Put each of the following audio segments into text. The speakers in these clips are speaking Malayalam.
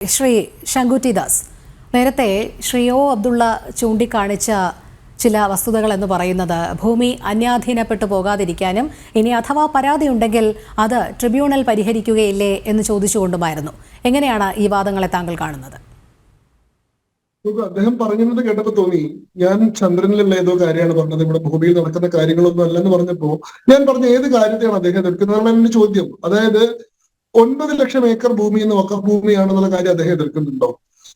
ശ്രീ ശങ്കുറ്റി ദാസ് നേരത്തെ ശ്രീ ഒ അബ്ദുള്ള ചൂണ്ടിക്കാണിച്ച ചില വസ്തുതകൾ എന്ന് പറയുന്നത് ഭൂമി അന്യാധീനപ്പെട്ടു പോകാതിരിക്കാനും ഇനി അഥവാ പരാതി ഉണ്ടെങ്കിൽ അത് ട്രിബ്യൂണൽ പരിഹരിക്കുകയില്ലേ എന്ന് ചോദിച്ചുകൊണ്ടുമായിരുന്നു. എങ്ങനെയാണ് ഈ വാദങ്ങളെ താങ്കൾ കാണുന്നത്? അദ്ദേഹം പറഞ്ഞിരുന്നത് കേട്ടപ്പോ തോന്നി ഞാൻ ചന്ദ്രനിലുള്ള ഏതോ കാര്യമാണ് പറഞ്ഞത് ഇവിടെ ഭൂമിയിൽ നടക്കുന്ന കാര്യങ്ങളൊന്നും അല്ലെന്ന് പറഞ്ഞപ്പോ ഞാൻ പറഞ്ഞ ഏത് കാര്യത്തെയാണ് അദ്ദേഹം എതിർക്കുന്നതാണ് എന്റെ ചോദ്യം. അതായത് ഒൻപത് ലക്ഷം ഏക്കർ ഭൂമി എന്ന് വക്കഫ് ഭൂമിയാണെന്നുള്ള കാര്യം അദ്ദേഹം എതിർക്കുന്നുണ്ടോ?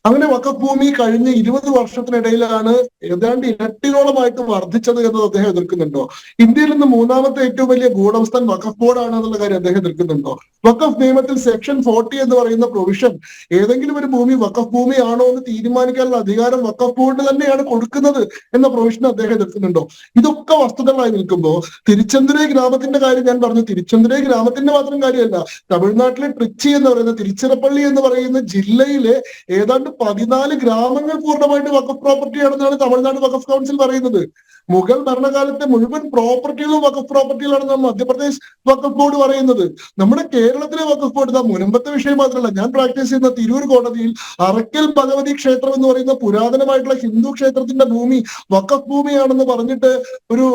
അങ്ങനെ വക്കഭൂമി കഴിഞ്ഞ ഇരുപത് വർഷത്തിനിടയിലാണ് ഏതാണ്ട് ഇരട്ടിയോളമായിട്ട് വർദ്ധിച്ചത് എന്നത് അദ്ദേഹം എതിർക്കുന്നുണ്ടോ? ഇന്ത്യയിൽ നിന്ന് മൂന്നാമത്തെ ഏറ്റവും വലിയ ഗൂഢവസ്ഥൻ വക്കഫ് ബോർഡാണ് എന്നുള്ള കാര്യം അദ്ദേഹം എതിർക്കുന്നുണ്ടോ? വക്കഫ് നിയമത്തിൽ സെക്ഷൻ ഫോർട്ടി എന്ന് പറയുന്ന പ്രൊവിഷൻ ഏതെങ്കിലും ഒരു ഭൂമി വക്കഫ് ഭൂമിയാണോ എന്ന് തീരുമാനിക്കാനുള്ള അധികാരം വക്കഫ് ബോർഡ് തന്നെയാണ് കൊടുക്കുന്നത് എന്ന പ്രൊവിഷൻ അദ്ദേഹം എതിർക്കുന്നുണ്ടോ? ഇതൊക്കെ വസ്തുതകളായി നിൽക്കുമ്പോൾ തിരുച്ചന്തുരൈ ഗ്രാമത്തിന്റെ കാര്യം ഞാൻ പറഞ്ഞു. തിരുച്ചന്തുരൈ ഗ്രാമത്തിന്റെ മാത്രം കാര്യമല്ല തമിഴ്നാട്ടിലെ ട്രിച്ചി എന്ന് പറയുന്ന തിരുച്ചിറപ്പള്ളി എന്ന് പറയുന്ന ജില്ലയിലെ ഏതാണ്ട് പതിനാല് ഗ്രാമങ്ങൾ പൂർണമായിട്ട് പ്രോപ്പർട്ടി ആണെന്നാണ് തമിഴ്നാട് വക്കഫ് കൗൺസിൽ പറയുന്നത്. മുഗൾ ഭരണകാലത്തെ മുഴുവൻ പ്രോപ്പർട്ടികളും വക്കഫ് പ്രോപ്പർട്ടികളാണെന്നാണ് മധ്യപ്രദേശ് വക്കഫ് ബോർഡ് പറയുന്നത്. നമ്മുടെ കേരളത്തിലെ വക്കഫ് ബോർഡ് ഇതാ മുനമ്പത്തെ വിഷയം മാത്രമല്ല ഞാൻ പ്രാക്ടീസ് ചെയ്യുന്ന തിരൂർ കോടതിയിൽ അറക്കൽ ഭഗവതി ക്ഷേത്രം എന്ന് പറയുന്ന പുരാതനമായിട്ടുള്ള ഹിന്ദു ക്ഷേത്രത്തിന്റെ ഭൂമി വക്കഫ് ഭൂമിയാണെന്ന് പറഞ്ഞിട്ട് ഒരു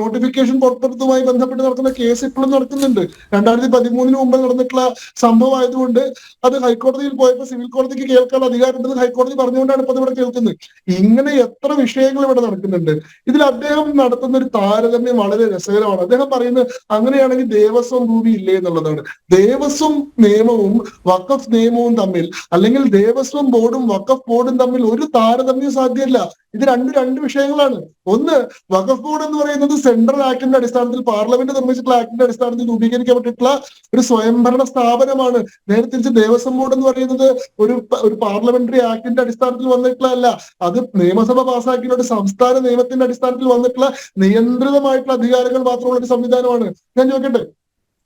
നോട്ടിഫിക്കേഷൻ പുറപ്പെടുത്തുമായി ബന്ധപ്പെട്ട് നടക്കുന്ന കേസ് ഇപ്പോഴും നടക്കുന്നുണ്ട്. രണ്ടായിരത്തി പതിമൂന്നിന് മുമ്പ് നടന്നിട്ടുള്ള സംഭവമായതുകൊണ്ട് അത് ഹൈക്കോടതിയിൽ പോയപ്പോൾ സിവിൽ കോടതിക്ക് കേൾക്കാൻ അധികാരമുണ്ടെന്ന് ഹൈക്കോടതി പറഞ്ഞുകൊണ്ടാണ് ഇപ്പൊ ഇവിടെ കേൾക്കുന്നത്. ഇങ്ങനെ എത്ര വിഷയങ്ങൾ ഇവിടെ നടക്കുന്നുണ്ട്. ഇതിൽ അദ്ദേഹം നടത്തുന്ന ഒരു താരതമ്യം വളരെ രസകരമാണ്. അദ്ദേഹം പറയുന്നത് അങ്ങനെയാണെങ്കിൽ ദേവസ്വം ഭൂമി ഇല്ലേ എന്നുള്ളതാണ്. ദേവസ്വം നിയമവും വഖഫ് നിയമവും തമ്മിൽ അല്ലെങ്കിൽ ദേവസ്വം ബോർഡും വഖഫ് ബോർഡും തമ്മിൽ ഒരു താരതമ്യം സാധ്യമല്ല. ഇത് രണ്ട് രണ്ട് വിഷയങ്ങളാണ്. ഒന്ന് വഖഫ് ബോർഡ് എന്ന് പറയുന്നത് സെൻട്രൽ ആക്ടിന്റെ അടിസ്ഥാനത്തിൽ പാർലമെന്റ് നിർമ്മിച്ചിട്ടുള്ള ആക്ടിന്റെ അടിസ്ഥാനത്തിൽ രൂപീകരിക്കപ്പെട്ടിട്ടുള്ള ഒരു സ്വയംഭരണ സ്ഥാപനമാണ്. നേരെ തിരിച്ച് ദേവസ്വം ബോർഡ് എന്ന് പറയുന്നത് ഒരു ഒരു ഒരു പാർലമെന്ററി ആക്ടിന്റെ അടിസ്ഥാനത്തിൽ വന്നിട്ടുള്ളതല്ല. അത് നിയമസഭ പാസ്സാക്കിയ ഒരു സംസ്ഥാന നിയമത്തിന്റെ അടിസ്ഥാനത്തിൽ വന്നിട്ടുള്ള നിയന്ത്രിതമായിട്ടുള്ള അധികാരങ്ങൾ മാത്രമുള്ള ഒരു സംവിധാനമാണ്. ഞാൻ ചോദിക്കട്ടെ?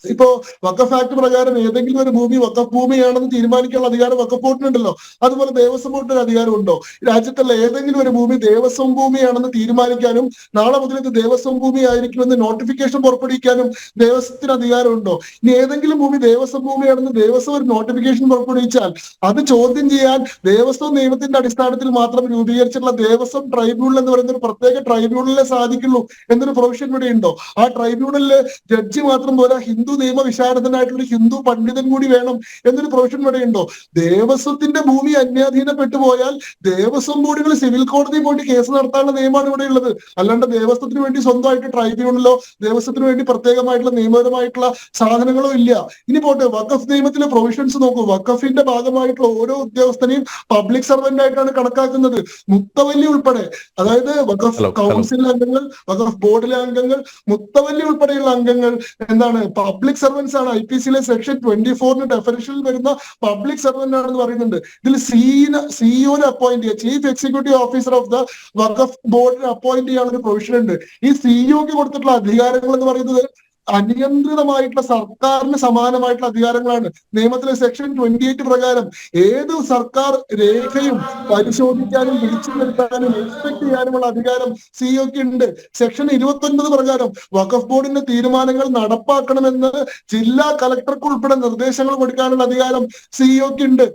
ഇപ്പോ വക്കഫ് ആക്ട് പ്രകാരം ഏതെങ്കിലും ഒരു ഭൂമി വക്കഫ് ഭൂമിയാണെന്ന് തീരുമാനിക്കാനുള്ള അധികാരം വക്കഫ് ബോർഡിനുണ്ടല്ലോ അതുപോലെ ദേവസ്വം ബോർഡിന് അധികാരം ഉണ്ടോ? രാജ്യത്തുള്ള ഏതെങ്കിലും ഒരു ഭൂമി ദേവസ്വം ഭൂമിയാണെന്ന് തീരുമാനിക്കാനും നാളെ മുതൽ ഇത് ദേവസ്വം ഭൂമി ആയിരിക്കുമെന്ന് നോട്ടിഫിക്കേഷൻ പുറപ്പെടുവിക്കാനും ദേവസ്വത്തിന് അധികാരം ഉണ്ടോ? ഇനി ഏതെങ്കിലും ഭൂമി ദേവസ്വം ഭൂമിയാണെന്ന് ദേവസ്വം ഒരു നോട്ടിഫിക്കേഷൻ പുറപ്പെടുവിച്ചാൽ അത് ചോദ്യം ചെയ്യാൻ ദേവസ്വം നിയമത്തിന്റെ അടിസ്ഥാനത്തിൽ മാത്രം രൂപീകരിച്ചിട്ടുള്ള ദേവസ്വം ട്രൈബ്യൂണൽ എന്ന് പറയുന്ന ഒരു പ്രത്യേക ട്രൈബ്യൂണലിനെ സാധിക്കുള്ളൂ എന്നൊരു പ്രൊവിഷൻ ഇവിടെ ഉണ്ടോ? ആ ട്രൈബ്യൂണലിലെ ജഡ്ജി മാത്രം പോരാ നിയമ വിശാരദനായിട്ടുള്ള ഹിന്ദു പണ്ഡിതൻ കൂടി വേണം എന്നൊരു പ്രൊവിഷൻ ഇവിടെ ഉണ്ടോ? ദേവസ്വത്തിന്റെ ഭൂമി അന്യാധീനപ്പെട്ടു പോയാൽ ദേവസ്വം ബോർഡുകൾ സിവിൽ കോടതി പോയിട്ട് കേസ് നടത്താനുള്ള നിയമമാണ് ഇവിടെ ഉള്ളത്. അല്ലാണ്ട് ദേവസ്വത്തിന് വേണ്ടി സ്വന്തമായിട്ട് ട്രൈബ്യൂണലോ ദേവസ്വത്തിന് വേണ്ടി പ്രത്യേകമായിട്ടുള്ള നിയമപരമായിട്ടുള്ള സാധനങ്ങളോ ഇല്ല. ഇനി പോട്ടെ വഖഫ് നിയമത്തിലെ പ്രൊവിഷൻസ് നോക്കൂ. വഖഫിന്റെ ഭാഗമായിട്ടുള്ള ഓരോ ഉദ്യോഗസ്ഥനെയും പബ്ലിക് സർവന്റ് ആയിട്ടാണ് കണക്കാക്കുന്നത്. മുത്തവല്ലി ഉൾപ്പെടെ അതായത് വഖഫ്. കൗൺസിൽ അംഗങ്ങൾ വഖഫ് ബോർഡിലെ അംഗങ്ങൾ മുത്തവല്ലി ഉൾപ്പെടെയുള്ള അംഗങ്ങൾ എന്താണ്? പബ്ലിക് സർവൻസ് ആണ്. ഐ പി സിയിലെ സെക്ഷൻ ട്വന്റി ഫോറിന് ഡെഫിനേഷനിൽ വരുന്ന പബ്ലിക് സർവന്റ് ആണെന്ന് പറയുന്നുണ്ട്. ഇതിൽ സീന സിഇഒനെ അപ്പോയിന്റ് ചെയ്യുക. Chief executive officer of the Waqf ബോർഡിനെ appoint ചെയ്യാനുള്ള ഒരു പ്രൊവിഷൻ ഉണ്ട്. ഈ സിഇഒക്ക് കൊടുത്തിട്ടുള്ള അധികാരങ്ങൾ എന്ന് പറയുന്നത് അനിയന്ത്രിതമായിട്ടുള്ള സർക്കാരിന് സമാനമായിട്ടുള്ള അധികാരങ്ങളാണ്. നിയമത്തിലെ സെക്ഷൻ ട്വന്റി എയ്റ്റ് പ്രകാരം ഏത് സർക്കാർ രേഖയും പരിശോധിക്കാനും വിളിച്ചു വരുത്താനും ഇൻസ്പെക്ട് ചെയ്യാനുമുള്ള അധികാരം സിഒക്ക് ഉണ്ട്. സെക്ഷൻ ഇരുപത്തി ഒൻപത് പ്രകാരം വഖഫ് ബോർഡിന്റെ തീരുമാനങ്ങൾ നടപ്പാക്കണമെന്ന് ജില്ലാ കളക്ടർക്ക് ഉൾപ്പെടെ നിർദ്ദേശങ്ങൾ കൊടുക്കാനുള്ള അധികാരം സിഇഒക്ക് ഉണ്ട്.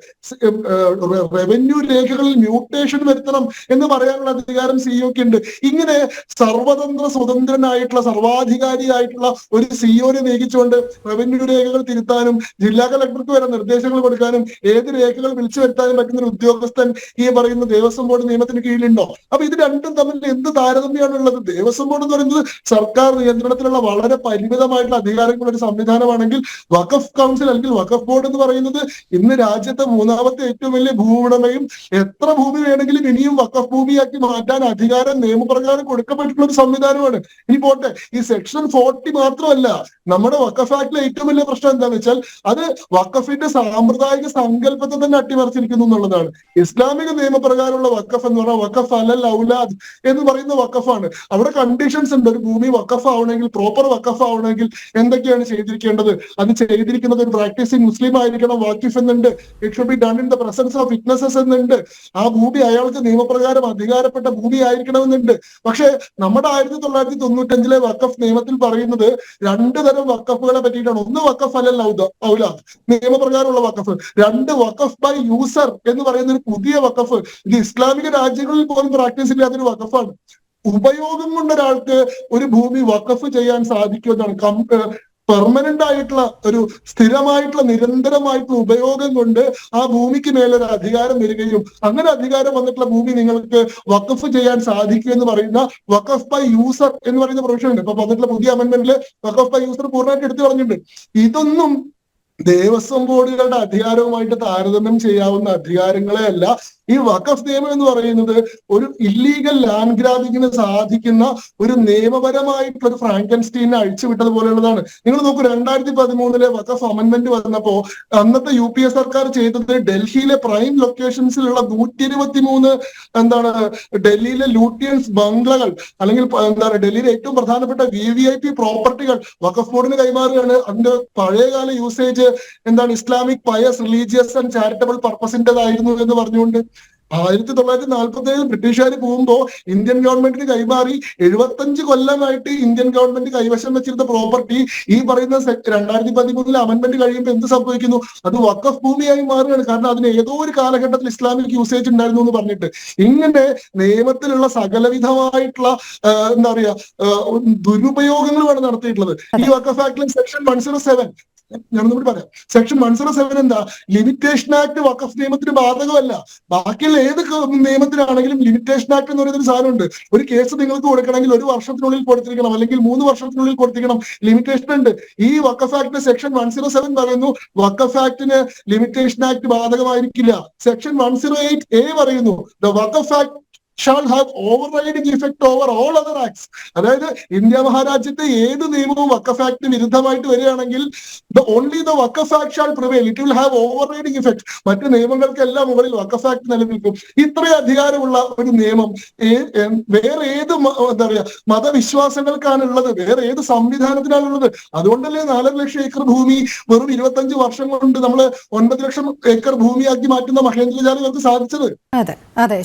റവന്യൂ രേഖകളിൽ മ്യൂട്ടേഷൻ വരുത്തണം എന്ന് പറയാനുള്ള അധികാരം സിഇഒക്ക് ഉണ്ട്. ഇങ്ങനെ സർവതന്ത്ര സ്വതന്ത്രനായിട്ടുള്ള സർവാധികാരിയായിട്ടുള്ള ഒരു സിഇഒനെ നിയോഗിച്ചുകൊണ്ട് റവന്യൂ രേഖകൾ തിരുത്താനും ജില്ലാ കളക്ടർക്ക് വരെ നിർദ്ദേശങ്ങൾ കൊടുക്കാനും ഏത് രേഖകൾ വിളിച്ചു വരുത്താനും പറ്റുന്ന ഒരു ഉദ്യോഗസ്ഥൻ ഈ പറയുന്ന ദേവസ്വം ബോർഡ് നിയമത്തിന് കീഴിലുണ്ടോ? അപ്പൊ ഇത് രണ്ടും തമ്മിൽ എന്ത് താരതമ്യമാണ് ഉള്ളത്? ദേവസ്വം ബോർഡ് എന്ന് പറയുന്നത് സർക്കാർ നിയന്ത്രണത്തിലുള്ള വളരെ പരിമിതമായിട്ടുള്ള അധികാരങ്ങളുള്ള ഒരു സംവിധാനമാണെങ്കിൽ വഖഫ് കൗൺസിൽ അല്ലെങ്കിൽ വഖഫ് ബോർഡ് എന്ന് പറയുന്നത് ഇന്ന് രാജ്യത്തെ മൂന്നാമത്തെ ഏറ്റവും വലിയ ഭൂവുടമയും എത്ര ഭൂമി വേണമെങ്കിലും ഇനിയും വഖഫ് ഭൂമിയാക്കി മാറ്റാൻ അധികാരം നിയമപ്രകാരം കൊടുക്കപ്പെട്ടിട്ടുള്ള ഒരു സംവിധാനമാണ്. ഇനി പോട്ടെ ഈ സെക്ഷൻ ഫോർട്ടി മാത്രമല്ല നമ്മുടെ വക്കഫ് ആക്ടിലെ ഏറ്റവും വലിയ പ്രശ്നം എന്താണെന്ന് വെച്ചാൽ അത് വക്കഫിന്റെ സാമ്പ്രദായിക സങ്കല്പത്തെ തന്നെ അട്ടിമറിച്ചിരിക്കുന്നു എന്നുള്ളതാണ്. ഇസ്ലാമിക നിയമപ്രകാരമുള്ള വക്കഫ് എന്ന് പറഞ്ഞാൽ വക്കഫ് അലൽ ഔലാദ് എന്ന് പറയുന്ന വക്കഫാണ് അവിടെ കണ്ടീഷൻസ് ഉണ്ട്. ഒരു ഭൂമി വക്കഫ് ആവണമെങ്കിൽ പ്രോപ്പർ വക്കഫ് ആവണമെങ്കിൽ എന്തൊക്കെയാണ് ചെയ്തിരിക്കേണ്ടത്? അത് ചെയ്തിരിക്കുന്നത് ഒരു പ്രാക്ടീസിങ് മുസ്ലിം ആയിരിക്കണം വാക്കിഫ് എന്നുണ്ട്. It should be done in the presence of witnesses എന്നുണ്ട്. ആ ഭൂമി അയാൾക്ക് നിയമപ്രകാരം അധികാരപ്പെട്ട ഭൂമി ആയിരിക്കണമെന്നുണ്ട്. പക്ഷെ നമ്മുടെ ആയിരത്തി തൊള്ളായിരത്തി തൊണ്ണൂറ്റഞ്ചിലെ വക്കഫ് നിയമത്തിൽ പറയുന്നത് രണ്ട് തരം വക്കഫുകളെ പറ്റിയിട്ടാണ്. ഒന്ന് വക്കഫ് അല്ലല്ല ഔല. നിയമപ്രകാരമുള്ള വക്കഫ്. രണ്ട് വക്കഫ് ബൈ യൂസർ എന്ന് പറയുന്ന ഒരു പുതിയ വക്കഫ്. ഇത് ഇസ്ലാമിക രാജ്യങ്ങളിൽ പോലും പ്രാക്ടീസ് ഇല്ലാത്തൊരു വക്കഫാണ്. ഉപയോഗം കൊണ്ട് ഒരാൾക്ക് ഒരു ഭൂമി വക്കഫ് ചെയ്യാൻ സാധിക്കുമെന്നാണ്. പെർമനന്റ് ആയിട്ടുള്ള ഒരു സ്ഥിരമായിട്ടുള്ള നിരന്തരമായിട്ടുള്ള ഉപയോഗം കൊണ്ട് ആ ഭൂമിക്ക് മേലൊരു അധികാരം വരികയും അങ്ങനെ അധികാരം വന്നിട്ടുള്ള ഭൂമി നിങ്ങൾക്ക് വക്കഫ് ചെയ്യാൻ സാധിക്കും എന്ന് പറയുന്ന വക്കഫ് ബൈ യൂസർ എന്ന് പറയുന്ന പ്രൊവിഷൻ ഉണ്ട് ഇപ്പൊ വന്നിട്ടുള്ള പുതിയ അമെന്റ്മെന്റിൽ വക്കഫ് ബൈ യൂസർ പൂർണമായിട്ട് എടുത്തു പറഞ്ഞിട്ടുണ്ട് ഇതൊന്നും ദേവസ്വം ബോർഡുകളുടെ അധികാരവുമായിട്ട് താരതമ്യം ചെയ്യാവുന്ന അധികാരങ്ങളെ അല്ല ഈ വഖഫ് നിയമം എന്ന് പറയുന്നത്. ഒരു ഇല്ലീഗൽ ലാൻഡ് ഗ്രാബിങ്ങിന് സാധിക്കുന്ന ഒരു നിയമപരമായിട്ടുള്ള ഒരു ഫ്രാങ്കൻസ്റ്റീനെ അഴിച്ചുവിട്ടത് പോലെയുള്ളതാണ് നിങ്ങൾ നോക്കൂ രണ്ടായിരത്തി പതിമൂന്നിലെ വഖഫ് അമെന്റ്മെന്റ് വന്നപ്പോ അന്നത്തെ യു പി എ സർക്കാർ ചെയ്തത് ഡൽഹിയിലെ പ്രൈം ലൊക്കേഷൻസിലുള്ള നൂറ്റി ഇരുപത്തി മൂന്ന് എന്താണ് ഡൽഹിയിലെ ലൂട്ടിയൻസ് ബംഗ്ലകൾ അല്ലെങ്കിൽ എന്താ എന്താണ് ഡൽഹിയിലെ ഏറ്റവും പ്രധാനപ്പെട്ട വി വി ഐ പി പ്രോപ്പർട്ടികൾ വഖഫ് ബോർഡിന് കൈമാറുകയാണ്. അതിന്റെ പഴയകാല യൂസേജ് എന്താണ് Islamic pious religious and charitable പർപ്പസിന്റെതായിരുന്നു എന്ന് പറഞ്ഞുകൊണ്ട് ആയിരത്തി തൊള്ളായിരത്തി നാൽപ്പത്തി ഏഴിൽ ബ്രിട്ടീഷുകാർ പോകുമ്പോൾ ഇന്ത്യൻ ഗവൺമെന്റിന് കൈമാറി എഴുപത്തഞ്ച് കൊല്ലമായിട്ട് ഇന്ത്യൻ ഗവൺമെന്റ് കൈവശം വെച്ചിരുന്ന പ്രോപ്പർട്ടി ഈ പറയുന്ന രണ്ടായിരത്തി പതിമൂന്നിലെ അമെന്റ്മെന്റ് കഴിയുമ്പോൾ എന്ത് സംഭവിക്കുന്നു? അത് വക്കഫ് ഭൂമിയായി മാറുകയാണ്. കാരണം അതിന് ഏതോ ഒരു കാലഘട്ടത്തിൽ ഇസ്ലാമിക് യൂസേജ് ഉണ്ടായിരുന്നു എന്ന് പറഞ്ഞിട്ട്. ഇങ്ങനെ നിയമത്തിലുള്ള സകലവിധമായിട്ടുള്ള എന്താ പറയാ ദുരുപയോഗങ്ങളുമാണ് നടത്തിയിട്ടുള്ളത്. ഈ വക്കഫ് ആക്ടിലെ സെക്ഷൻ വൺ സീറോ സെവൻ ഞാനൊന്നുകൂടി പറയാം. സെക്ഷൻ വൺ സീറോ സെവൻ എന്താ? ലിമിറ്റേഷൻ ആക്ട് വക്കഫ് നിയമത്തിന് ബാധകമല്ല. ബാക്കിയുള്ള ഏത് നിയമത്തിലാണെങ്കിലും ലിമിറ്റേഷൻ ആക്ട് എന്ന് പറയുന്ന സാധനമുണ്ട്. ഒരു കേസ് നിങ്ങൾക്ക് കൊടുക്കണമെങ്കിൽ ഒരു വർഷത്തിനുള്ളിൽ കൊടുത്തിരിക്കണം. അല്ലെങ്കിൽ മൂന്ന് വർഷത്തിനുള്ളിൽ കൊടുത്തിരിക്കണം. ലിമിറ്റേഷൻ ഉണ്ട്. ഈ വക്കഫ് ആക്ടിന്റെ സെക്ഷൻ വൺ സീറോ സെവൻ പറയുന്നു. വക്കഫ് ആക്ടിന് limitation act ബാധകമായിരിക്കില്ല. Section one zero eight A പറയുന്നു. The Waqf act shall have overriding effect over all other acts അതായത് ഇന്ത്യ മഹാരാജ്യത്തെ ഏത് നിയമവും വക്കഫ് ആക്ടിന് വിരുദ്ധമായിട്ട് വരികയാണെങ്കിൽ the only the Waqf act shall prevail it will have overriding effect മറ്റു നിയമങ്ങൾക്കെല്ലാം മുകളിൽ വക്കഫ് ആക്ട് നിലനിൽക്കും. ഇത്രയും അധികാരമുള്ള ഒരു നിയമം വേറെ ഏത് എന്താ പറയാ മതവിശ്വാസങ്ങൾക്കാണ് ഉള്ളത് വേറെ ഏത് സംവിധാനത്തിനാണ് ഉള്ളത് അതുകൊണ്ടല്ലേ നാലര ലക്ഷം ഏക്കർ ഭൂമി വെറും ഇരുപത്തഞ്ച് വർഷം കൊണ്ട് നമ്മൾ ഒൻപത് ലക്ഷം ഏക്കർ ഭൂമിയാക്കി മാറ്റുന്ന മഹേന്ദ്രജാലകർക്ക് സാധിച്ചത്? അതെ അതെ